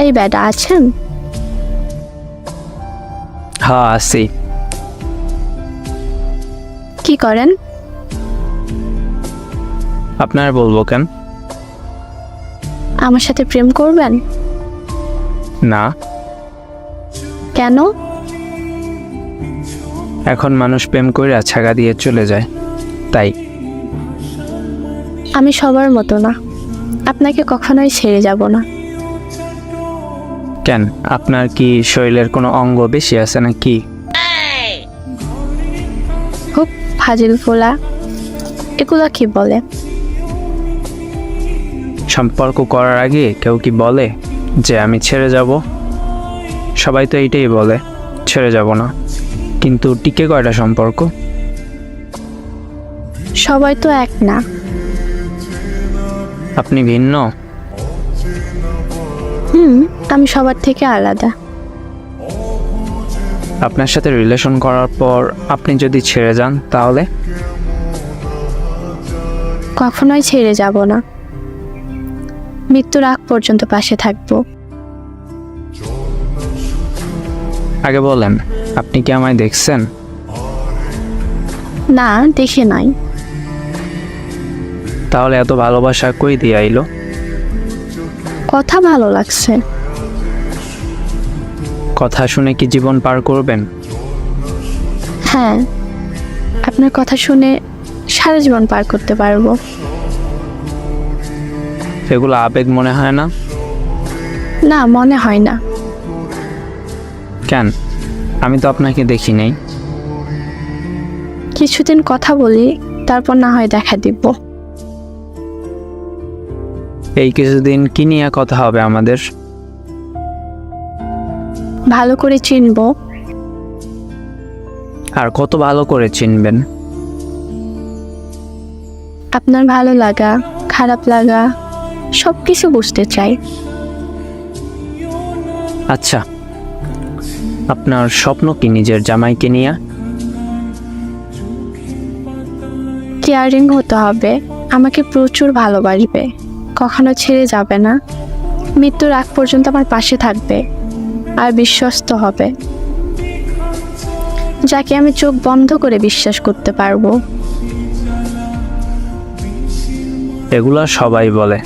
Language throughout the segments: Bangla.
এই বেটা আছেন? হ্যাঁ আছি। কি করেন? আপনার বলব কেন? আমার সাথে প্রেম করবেন? না। কেন? এখন মানুষ প্রেম করে ছাগা দিয়ে চলে যায় তাই। আমি সবার মতো না। আপনাকে কখনোই ছেড়ে যাব না। কেন? আপনার কি শরীরের কোনো অঙ্গ বেশি আছে নাকি? খুব ফাজিল ফোলা। এগুলা কি বলে? সম্পর্ক করার আগে কেউ কি বলে যে আমি ছেড়ে যাব? সবাই তো এইটাই বলে ছেড়ে যাব না। কিন্তু টিকে কয়টা সম্পর্ক? সবাই তো এক না। আপনি ভিন্ন? হুম। আমি সবার থেকে আলাদা। আপনার সাথে রিলেশন করার পর আপনি যদি ছেড়ে যান তাহলে? কখনোই ছেড়ে যাব না। মৃত্যুর আগ পর্যন্ত পাশে থাকব। আগে বলেন আপনি কি আমায় দেখছেন? না দেখে নাই। তাহলে এত ভালোবাসা কই দিয়ে আইলো? কথা ভালো লাগছে। কথা শুনে কি জীবন পার করবেন? হ্যাঁ আপনার কথা শুনে সারা জীবন পার করতে পারব। এগুলো আবেগ মনে হয় না? না মনে হয় না। কেন? আমি তো আপনাকে দেখি নাই। কিছুদিন কথা বলি তারপর না হয় দেখা দিব। এই কিছুদিন কি নিয়ে কথা হবে আমাদের? ভালো করে চিনবো। আর কত ভালো করে চিনবেন? আপনার ভালো লাগা খারাপ লাগা সব কিছু বুঝতে চাই। আচ্ছা আপনার স্বপ্ন কি নিজের জামাইকে নিয়ে? কেয়ারিং হতে হবে আমাকে প্রচুর ভালোবাসবে। কখনো ছেড়ে যাবে না। মৃত্যুর আগ পর্যন্ত আমার পাশে থাকবে। আর বিশ্বস্ত হবে। যাকে আমি চোখ বন্ধ করে বিশ্বাস করতে পারব। এগুলা সবাই বলে।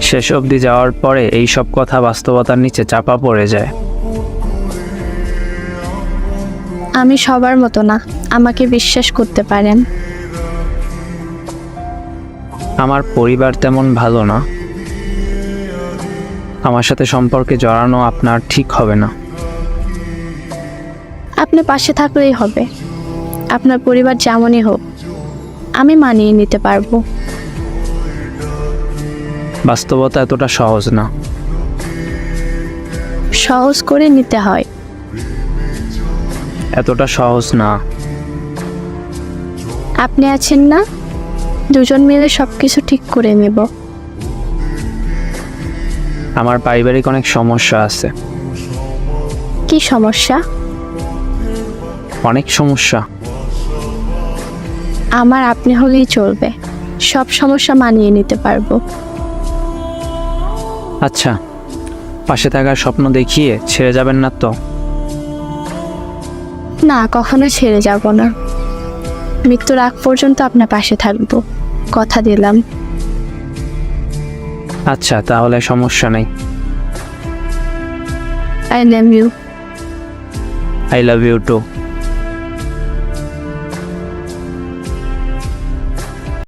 শেষ অবধি যাওয়ার পরে এই সব কথা বাস্তবতার নিচে চাপা পড়ে যায়। আমি সবার মতো না আমাকে বিশ্বাস করতে পারেন। আমার পরিবার তেমন ভালো না। আমার সাথে সম্পর্কে জড়ানো আপনার ঠিক হবে না। আপনি পাশে থাকলেই হবে। আপনার পরিবার যেমনই হোক আমি মানিয়ে নিতে পারব। বাস্তবতা এতটা সহজ না। সহজ করে নিতে হয়। এতটা সহজ না। আপনি আছেন না? দুজন মিলে সব কিছু ঠিক করে নেব। আমার পারিবারিক অনেক সমস্যা আছে। কি সমস্যা? অনেক সমস্যা। আমার আপনি হলেই চলবে। সব সমস্যা মানিয়ে নিতে পারব। আচ্ছা পাশে থাকার স্বপ্ন দেখিয়ে ছেড়ে যাবেন না তো? না কখনো ছেড়ে যাব না। মৃত্যুর আগ পর্যন্ত আপনার পাশে থাকব। কথা দিলাম। আচ্ছা তাহলে সমস্যা নেই। I love you I love you too